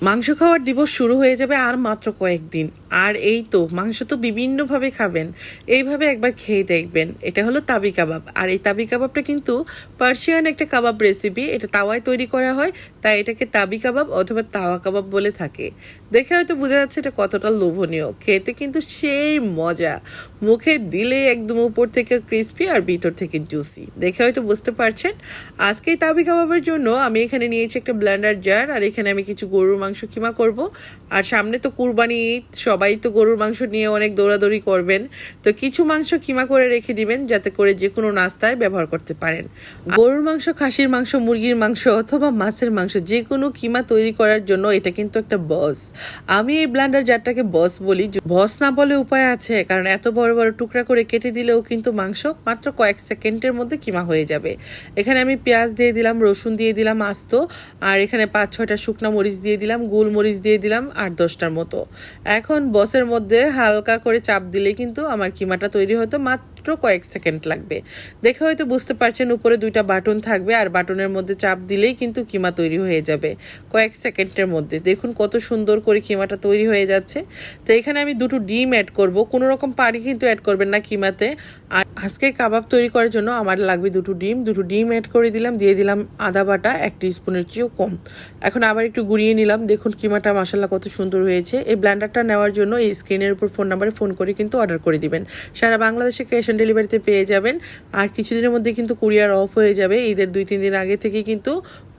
মাংস খাওয়ার দিবস শুরু হয়ে যাবে আর মাত্র কয়েকদিন। আর এই তো, মাংস তো বিভিন্নভাবে খাবেন। এইভাবে একবার খেয়ে দেখবেন। এটা হলো তাবি কাবাব। আর এই তাবি কাবাবটা কিন্তু পার্সিয়ান একটা কাবাব রেসিপি এটা তাওয়ায় তৈরি করা হয়, তাই এটাকে তাবি কাবাব অথবা তাওয়া কাবাব বলে থাকে। দেখে হয়তো বোঝা যাচ্ছে এটা কতটা লোভনীয়। খেতে কিন্তু সেই মজা। মুখে দিলে একদম উপর থেকে ক্রিস্পি আর ভিতর থেকে জুসি দেখে হয়তো বুঝতে পারছেন। আজকে এই তাবি কাবাবের জন্য আমি এখানে নিয়েছি একটা ব্লেন্ডার জার আর এখানে আমি কিছু গরুর মাংস কিমা করব। আর সামনে তো কুরবানি সবাই তো গরুর মাংস নিয়ে অনেক দৌড়াদৌড়ি করবেন। তো কিছু মাংস কিমা করে রেখে দিবেন, যাতে করে যে কোনো নাস্তায় ব্যবহার করতে পারেন। গরুর মাংস, খাসির মাংস, মুরগির মাংস অথবা মাছের মাংস যে কোনো কিমা তৈরি করার জন্য এটা কিন্তু একটা বস। আমি এই ব্লান্ডার জারটাকে বস বলি। বস না বলে উপায় আছে, কারণ এত বড় বড় টুকরা করে কেটে দিলেও কিন্তু মাংস মাত্র কয়েক সেকেন্ডের মধ্যে কিমা হয়ে যাবে। এখানে আমি পেঁয়াজ দিয়ে দিলাম, রসুন দিয়ে দিলাম আস্ত, আর এখানে পাঁচ ছয়টা শুকনা মরিচ দিয়ে দিলাম। গোলমরিচ দিয়ে দিলাম আট দশটার মতো। এখন বসের মধ্যে হালকা করে চাপ দিলে কিন্তু আমার কিমাটা তৈরি হতো। মাত্র কয়েক সেকেন্ড লাগবে। দেখে হয়তো বুঝতে পারছেন উপরে দুইটা বাটন থাকবে আর বাটনের মধ্যে চাপ দিলেই কিন্তু কিমা তৈরি হয়ে যাবে কয়েক সেকেন্ডের মধ্যে। দেখুন কত সুন্দর করে কিমাটা তৈরি হয়ে যাচ্ছে। তো এখানে আমি দুটো ডিম অ্যাড করব। কোনো রকম পানি কিন্তু অ্যাড করবেন না কিমাতে। আর আজকে কাবাব তৈরি করার জন্য আমার লাগবে দুটো ডিম। দুটো ডিম অ্যাড করে দিলাম, দিয়ে দিলাম আদা বাটা, এক স্পুনের চেয়েও কম। এখন আবার একটু গুঁড়িয়ে নিলাম। দেখুন কিমাটা মশালা কত সুন্দর হয়েছে। এই ব্ল্যান্ডারটা নেওয়ার জন্য এই স্ক্রিনের উপর ফোন নাম্বারে ফোন করে কিন্তু অর্ডার করে দিবেন। সারা বাংলাদেশে ক্যাশ অন ডেলিভারিতে পেয়ে যাবেন। আর কিছুদিনের মধ্যে কিন্তু কুরিয়ার অফ হয়ে যাবে। ঈদের দুই, তিন দিন আগে থেকে কিন্তু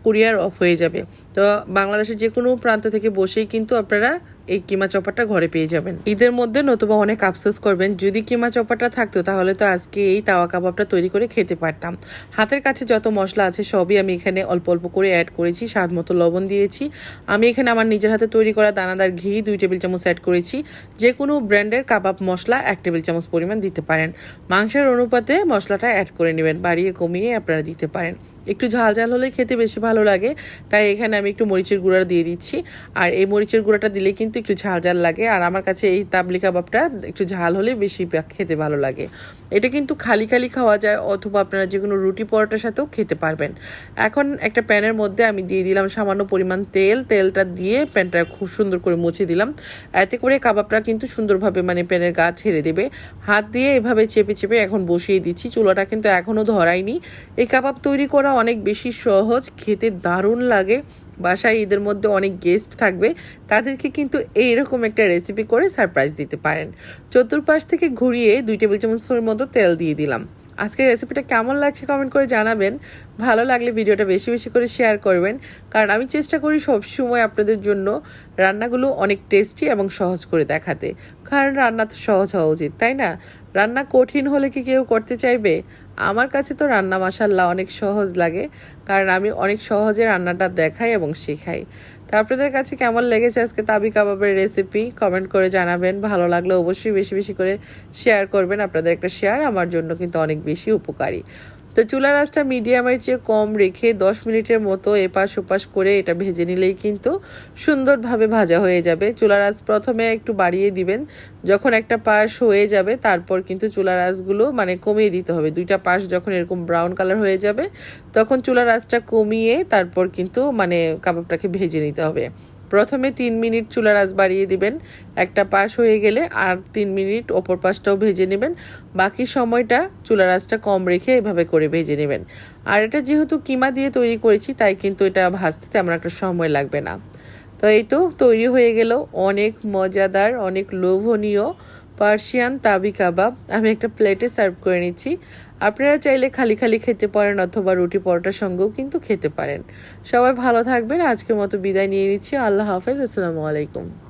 কুরিয়ার অফ হয়ে যাবে। তো বাংলাদেশের যে কোনো প্রান্ত থেকে বসেই কিন্তু আপনারা এই কিমা চপাটা ঘরে পেয়ে যাবেন। ঈদের মধ্যে নতুবা অনেক আফসোস করবেন, যদি কিমা চপাটা থাকতো তাহলে তো আজকে এই তাওয়া কাবাবটা তৈরি করে খেতে পারতাম। হাতের কাছে যত মশলা আছে সবই আমি এখানে অল্প অল্প করে অ্যাড করেছি, স্বাদ মতো লবণ দিয়েছি। আমি এখানে আমার নিজের হাতে তৈরি করা দানাদার ঘি দুই টেবিল চামচ অ্যাড করেছি। যে কোনো ব্র্যান্ডের কাবাব মশলা এক টেবিল চামচ পরিমাণ দিতে পারেন। মাংসের অনুপাতে মশলাটা অ্যাড করে নেবেন, বাড়িয়ে কমিয়ে আপনারা দিতে পারেন। একটু ঝাল ঝাল হলে খেতে বেশি ভালো লাগে, তাই এখানে আমি একটু মরিচের গুঁড়া দিয়ে দিচ্ছি। আর এই মরিচের গুঁড়াটা দিলে কিন্তু একটু ঝাল ঝাল লাগে। আর আমার কাছে এই তাবলি কাবাবটা একটু ঝাল হলে বেশি খেতে ভালো লাগে। এটা কিন্তু খালি খালি খাওয়া যায়, অথবা আপনারা যে কোনো রুটি পরোটার সাথেও খেতে পারবেন। এখন একটা প্যানের মধ্যে আমি দিয়ে দিলাম সামান্য পরিমাণ তেল। তেলটা দিয়ে প্যানটা খুব সুন্দর করে মুছে দিলাম। এতে করে কাবাবটা কিন্তু সুন্দরভাবে মানে প্যানের গা ছেড়ে দেবে। হাত দিয়ে এভাবে চেপে চেপে এখন বসিয়ে দিচ্ছি। চুলাটা কিন্তু এখনও ধরাইনি এই কাবাব তৈরি করা অনেক বেশি সহজ, খেতে দারুণ লাগে। বাসায় ঈদের মধ্যে অনেক গেস্ট থাকবে, তাদেরকে কিন্তু এইরকম একটা রেসিপি করে সারপ্রাইজ দিতে পারেন। চতুর্পাশ থেকে ঘুরিয়ে দুই টেবিল চামচের মতো তেল দিয়ে দিলাম। আজকের রেসিপিটা কেমন লাগছে কমেন্ট করে জানাবেন। ভালো লাগলে ভিডিওটা বেশি বেশি করে শেয়ার করবেন। কারণ আমি চেষ্টা করি সবসময় আপনাদের জন্য রান্নাগুলো অনেক টেস্টি এবং সহজ করে দেখাতে। কারণ রান্না তো সহজ হওয়া উচিত, তাই না? রান্না কঠিন হলে কি কেউ করতে চাইবে? আমার কাছে তো রান্না মাসাল্লাহ অনেক সহজ লাগে, কারণ আমি অনেক সহজে রান্নাটা দেখাই এবং শেখাই। তো আপনাদের কাছে কেমন লেগেছে আজকে তাবি কাবাবের রেসিপি কমেন্ট করে জানাবেন। ভালো লাগলে অবশ্যই বেশি বেশি করে শেয়ার করবেন। আপনাদের একটা শেয়ার আমার জন্য কিন্তু অনেক বেশি উপকারী। তো চুলা রাসটা মিডিয়ামের চেয়ে কম রেখে দশ মিনিটের মতো এপাশ ওপাশ করে এটা ভেজে নিলেই কিন্তু সুন্দরভাবে ভাজা হয়ে যাবে। চুলা রাস প্রথমে একটু বাড়িয়ে দিবেন। যখন একটা পাশ হয়ে যাবে, তারপর কিন্তু চুলা রাসগুলো মানে কমিয়ে দিতে হবে। দুইটা পাশ যখন এরকম ব্রাউন কালার হয়ে যাবে, তখন চুলা রাসটা কমিয়ে তারপর কিন্তু মানে কাবাবটাকে ভেজে নিতে হবে। প্রথমে তিন মিনিট চুলার আঁচ বাড়িয়ে দিবেন। একটা পাশ হয়ে গেলে আর তিন মিনিট ওপর পাশটাও ভেজে নেবেন। বাকি সময়টা চুলার আঁচটা কম রেখে এভাবে করে ভেজে নেবেন। আর এটা যেহেতু কিমা দিয়ে তৈরি করেছি, তাই কিন্তু এটা ভাজতে তেমন একটা সময় লাগবে না। তো এই তো তৈরি হয়ে গেল অনেক মজাদার, অনেক লোভনীয় পার্সিয়ান তাবি কাবাব। আমি একটা প্লেটে সার্ভ করে নিচ্ছি। আপনারা চাইলে খালি খালি খেতে পারেন অথবা রুটি পরোটার সঙ্গেও কিন্তু খেতে পারেন। সবাই ভালো থাকবেন। আজকের মতো বিদায় নিয়ে নিচ্ছি। আল্লাহ হাফেজ। আসসালামু আলাইকুম।